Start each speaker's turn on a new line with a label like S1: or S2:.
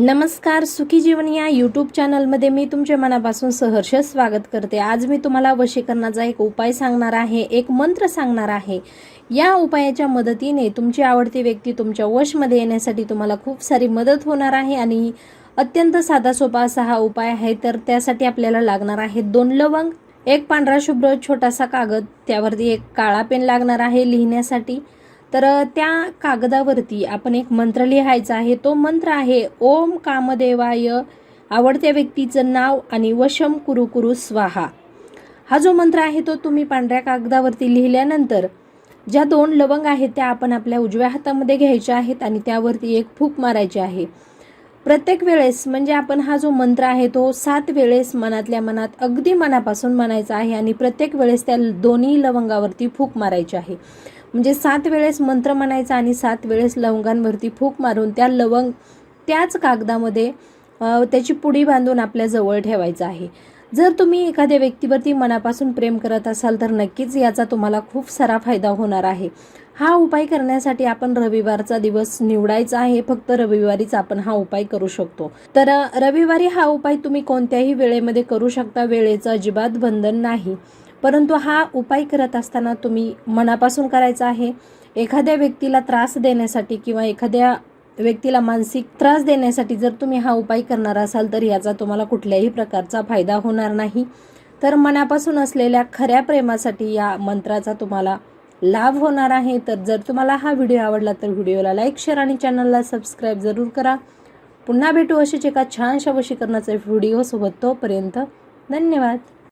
S1: नमस्कार सुखी जीवन या यूट्यूब चॅनलमध्ये मी तुमच्या मनापासून सहर्ष स्वागत करते. आज मी तुम्हाला वशीकरणाचा एक उपाय सांगणार आहे एक मंत्र सांगणार आहे. या उपायाच्या मदतीने तुमची आवडती व्यक्ती तुमच्या वशमध्ये येण्यासाठी तुम्हाला खूप सारी मदत होणार आहे आणि अत्यंत साधा सोपा असा हा उपाय आहे. तर त्यासाठी आपल्याला लागणार आहे दोन लवंग एक पांढरा शुभ्र छोटासा कागद त्यावरती एक काळा पेन लागणार आहे लिहिण्यासाठी. तर त्या कागदावरती आपण एक मंत्र लिहायचा आहे. तो मंत्र आहे ओम कामदेवाय आवडत्या व्यक्तीचं नाव आणि वशम कुरु कुरु स्वाहा. हा जो मंत्र आहे तो तुम्ही पांढऱ्या कागदावरती लिहिल्यानंतर ज्या दोन लवंग आहेत त्या आपण आपल्या उजव्या हातामध्ये घ्यायच्या आहेत आणि त्यावरती एक फूक मारायची आहे. प्रत्येक वेळेस म्हणजे आपण हा जो मंत्र आहे तो सात वेळेस मनातल्या मनात अगदी मनापासून म्हणायचा आहे आणि प्रत्येक वेळेस त्या दोन्ही लवंगावरती फूक मारायची आहे. म्हणजे सात वेळेस मंत्र म्हणायचा आणि सात वेळेस लवंगांवरती फूक मारून त्या लवंग त्याच कागदामध्ये त्याची पुडी बांधून आपल्या जवळ ठेवायचं आहे. जर तुम्ही एखाद्या व्यक्तीवरती मनापासून प्रेम करत असाल तर नक्कीच याचा तुम्हाला खूप सारा फायदा होणार आहे. हा उपाय करण्यासाठी आपण रविवारचा दिवस निवडायचा आहे फक्त रविवारीच आपण हा उपाय करू शकतो. तर रविवारी हा उपाय तुम्ही कोणत्याही वेळेमध्ये करू शकता वेळेचं अजिबात बंधन नाही. परंतु हा उपाय करत असताना तुम्ही मनापासून करायचा आहे एखाद्या व्यक्तीला त्रास देण्यासाठी किंवा एखाद्या व्यक्तीला मानसिक त्रास देण्यासाठी जर तुम्ही हा उपाय करणार असाल तर याचा तुम्हाला कुठल्याही प्रकारचा फायदा होणार नाही. तर मनापासून असलेल्या खऱ्या प्रेमासाठी या मंत्राचा तुम्हाला लाभ होणार आहे. तर जर तुम्हाला हा व्हिडिओ आवडला तर व्हिडिओला लाईक शेअर आणि चॅनलला सबस्क्राईब जरूर करा. पुन्हा भेटू अशीच एका छानशा वशीकरणाचा व्हिडिओसोबत तोपर्यंत धन्यवाद.